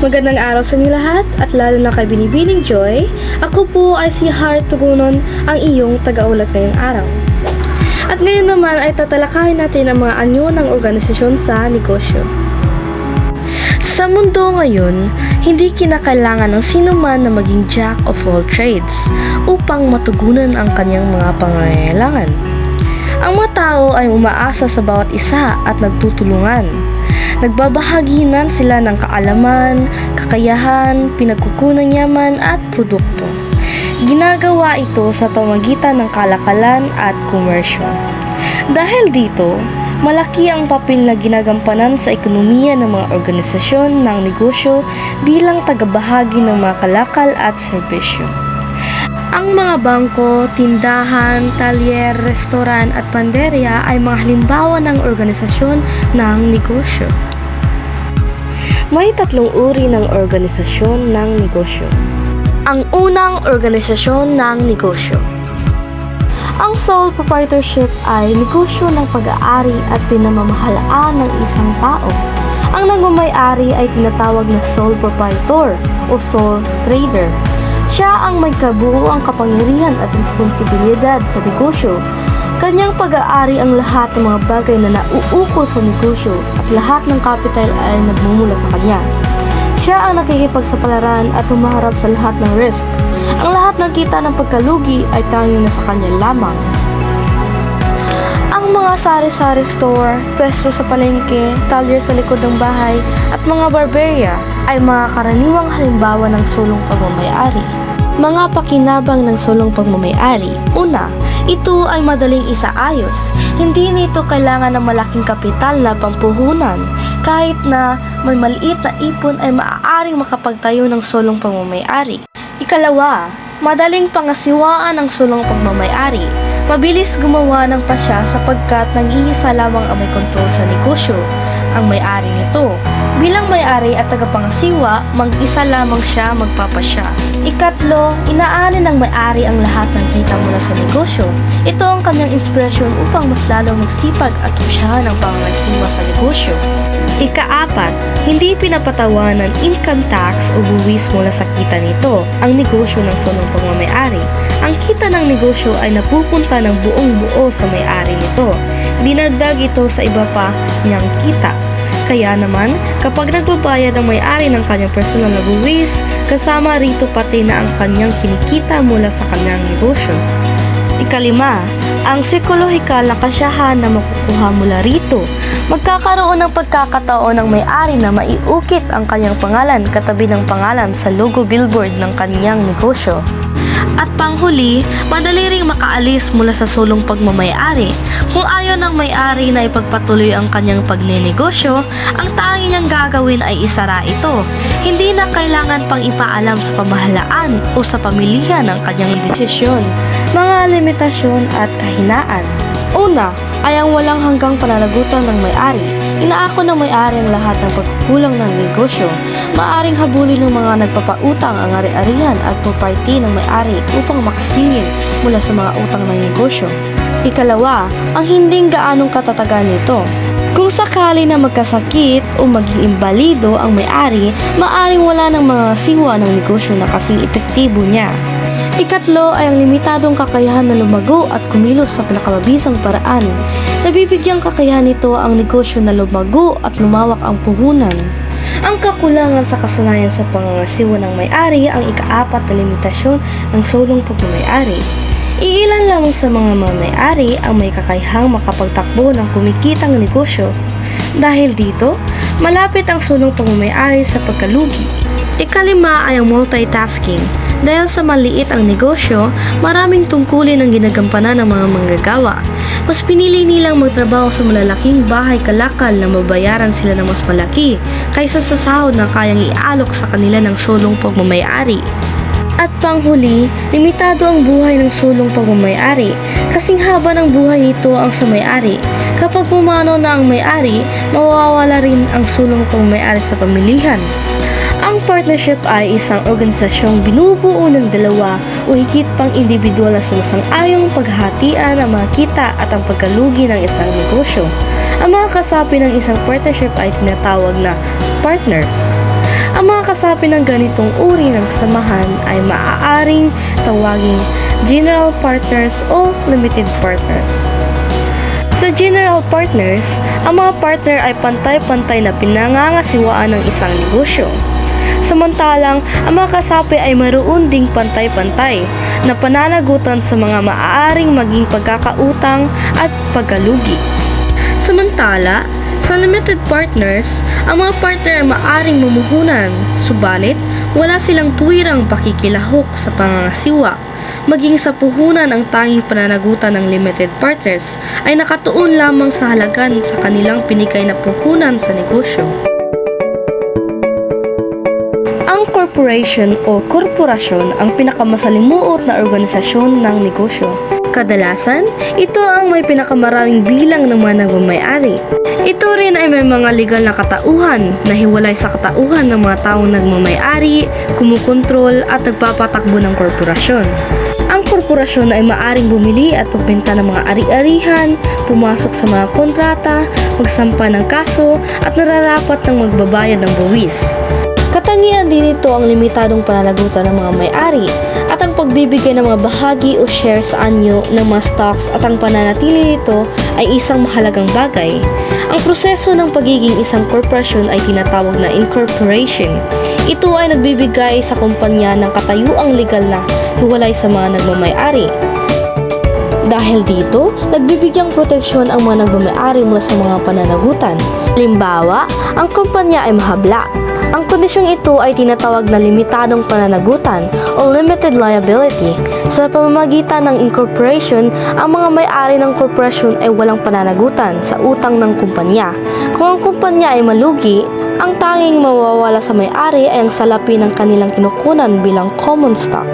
Magandang araw sa inyo lahat at lalo na kay Binibining Joy. Ako po ay si Heart Tugunon, ang iyong tagaulat ngayong araw. At ngayon naman ay tatalakayin natin ang mga anyo ng organisasyon sa negosyo. Sa mundo ngayon, hindi kinakailangan ng sino man na maging jack of all trades upang matugunan ang kanyang mga pangangailangan. Ang mga tao ay umaasa sa bawat isa at nagtutulungan. Nagbabahaginan sila ng kaalaman, kakayahan, pinagkukunang yaman at produkto. Ginagawa ito sa pamagitan ng kalakalan at komersyo. Dahil dito, malaki ang papel na ginagampanan sa ekonomiya ng mga organisasyon ng negosyo bilang tagabahagi ng mga kalakal at serbisyo. Ang mga bangko, tindahan, talyer, restoran at panderya ay mga halimbawa ng organisasyon ng negosyo. May tatlong uri ng organisasyon ng negosyo. Ang unang organisasyon ng negosyo. Ang sole proprietorship ay negosyo ng pag-aari at pinamamahalaan ng isang tao. Ang nagmamay-ari ay tinatawag na sole proprietor o sole trader. Siya ang may kabuuang kapangyarihan at responsibilidad sa negosyo. Kanyang pag-aari ang lahat ng mga bagay na nauukol sa negosyo at lahat ng capital ay nagmumula sa kanya. Siya ang nakikipagsapalaran at humaharap sa lahat ng risk. Ang lahat ng kita ng pagkalugi ay tanging na sa kanya lamang. Ang mga sari-sari store, pwesto sa palengke, talyer sa likod ng bahay, at mga barberya ay mga karaniwang halimbawa ng sulong pagmamayari. Mga pakinabang ng sulong pagmamayari. Una, ito ay madaling isaayos. Hindi nito kailangan ng malaking kapital na pampuhunan. Kahit na may maliit na ipon ay maaaring makapagtayo ng sulong pagmamayari. Ikalawa, madaling pangasiwaan ang sulong pagmamayari. Mabilis gumawa ng pasya sapagkat nang-iisa lamang ang may kontrol sa negosyo, ang may-ari nito. Bilang may-ari at tagapangasiwa, mag-isa lamang siya magpapasya. Ikatlo, inaani ng may-ari ang lahat ng kita mula sa negosyo. Ito ang kanyang inspirasyon upang mas lalong magsipag at tusyahan ang pangangasiwa sa negosyo. Ikaapat, hindi pinapatawan ng income tax o buwis mula sa kita nito ang negosyo ng solong pagmamayari. Ang kita ng negosyo ay napupunta ng buong buo sa may-ari nito. Dinagdag ito sa iba pa niyang kita. Kaya naman, kapag nagbabayad ang may-ari ng kanyang personal na buwis, kasama rito pati na ang kanyang kinikita mula sa kanyang negosyo. Ikalima, ang psikolohikal na kasyahan na makukuha mula rito. Magkakaroon ng pagkakataon ng may-ari na maiukit ang kanyang pangalan katabi ng pangalan sa logo billboard ng kanyang negosyo. At panghuli, madali ring makaalis mula sa sulong pagmamayari. Kung ayaw ng may-ari na ipagpatuloy ang kanyang pagnenegosyo, ang tanging niyang gagawin ay isara ito. Hindi na kailangan pang ipaalam sa pamahalaan o sa pamilihan ng kanyang desisyon, mga limitasyon at kahinaan. Una, ay ang walang hanggang pananagutan ng may-ari. Inaako ng may-ari ang lahat ng pagkukulang ng negosyo. Maaring habulin ng mga nagpapautang ang ari-arihan at property ng may-ari upang makasingil mula sa mga utang ng negosyo. Ikalawa, ang hinding gaanong katatagan nito. Kung sakali na magkasakit o maging imbalido ang may-ari, maaring wala ng mga siwa ng negosyo na kasing epektibo niya. Ikatlo ay ang limitadong kakayahan na lumago at kumilos sa pinakamabisang paraan. Nabibigyang kakayahan nito ang negosyo na lumago at lumawak ang puhunan. Ang kakulangan sa kasanayan sa pangangasiwa ng may-ari ang ikaapat na limitasyon ng solong pagmamayari. Iilan lamang sa mga may-ari ang may kakayahang makapagtakbo ng kumikitang negosyo. Dahil dito, malapit ang sulong pagmamayari sa pagkalugi. Ikalima ay ang multitasking. Dahil sa maliit ang negosyo, maraming tungkulin ang ginagampanan ng mga manggagawa. Mas pinili nilang magtrabaho sa malalaking bahay kalakal na mabayaran sila ng mas malaki kaysa sa sahod na kayang ialok sa kanila ng solong pagmamayari. At panghuli, limitado ang buhay ng sulong pagmamayari kasing haba ng buhay nito ang sa may-ari. Kapag pumano na ang may-ari, mawawala rin ang sulong pagmamayari sa pamilihan. Ang partnership ay isang organisasyong binubuo ng dalawa o higit pang individual na sumasang-ayong paghahatian ang mga kita at ang pagkalugi ng isang negosyo. Ang mga kasapi ng isang partnership ay tinatawag na partners. Ang mga kasapi ng ganitong uri ng samahan ay maaaring tawaging general partners o limited partners. Sa general partners, ang mga partner ay pantay-pantay na pinangangasiwaan ng isang negosyo. Samantalang, ang mga kasapi ay maroon ding pantay-pantay na pananagutan sa mga maaaring maging pagkakautang at pagkalugi. Samantala, sa limited partners, ang mga partner ay maaring mumuhunan, subalit wala silang tuwirang pakikilahok sa pangangasiwa. Maging sa puhunan ang tanging pananagutan ng limited partners ay nakatuon lamang sa halagan sa kanilang pinikay na puhunan sa negosyo. Ang corporation o korporasyon ang pinakamasalimuot na organisasyon ng negosyo. Kadalasan, ito ang may pinakamaraming bilang ng mga nagmamayari. Ito rin ay may mga legal na katauhan na hiwalay sa katauhan ng mga taong nagmamayari, kumukontrol at nagpapatakbo ng korporasyon. Ang korporasyon ay maaring bumili at pagbenta ng mga ari-arihan, pumasok sa mga kontrata, magsampa ng kaso at nararapat ng magbabayad ng buwis. Katangian din ito ang limitadong pananagutan ng mga may-ari at ang pagbibigay ng mga bahagi o shares sa anyo ng mga stocks at ang pananatili nito ay isang mahalagang bagay. Ang proseso ng pagiging isang korporasyon ay tinatawag na incorporation. Ito ay nagbibigay sa kumpanya ng katayuang legal na hiwalay sa mga nagmamay-ari. Dahil dito, nagbibigyang proteksyon ang mga nagmamayari mula sa mga pananagutan. Halimbawa, ang kumpanya ay mahabla. Ang kondisyong ito ay tinatawag na limitadong pananagutan o limited liability. Sa pamamagitan ng incorporation, ang mga may-ari ng korporasyon ay walang pananagutan sa utang ng kumpanya. Kung ang kumpanya ay malugi, ang tanging mawawala sa may-ari ay ang salapi ng kanilang kinukunan bilang common stock.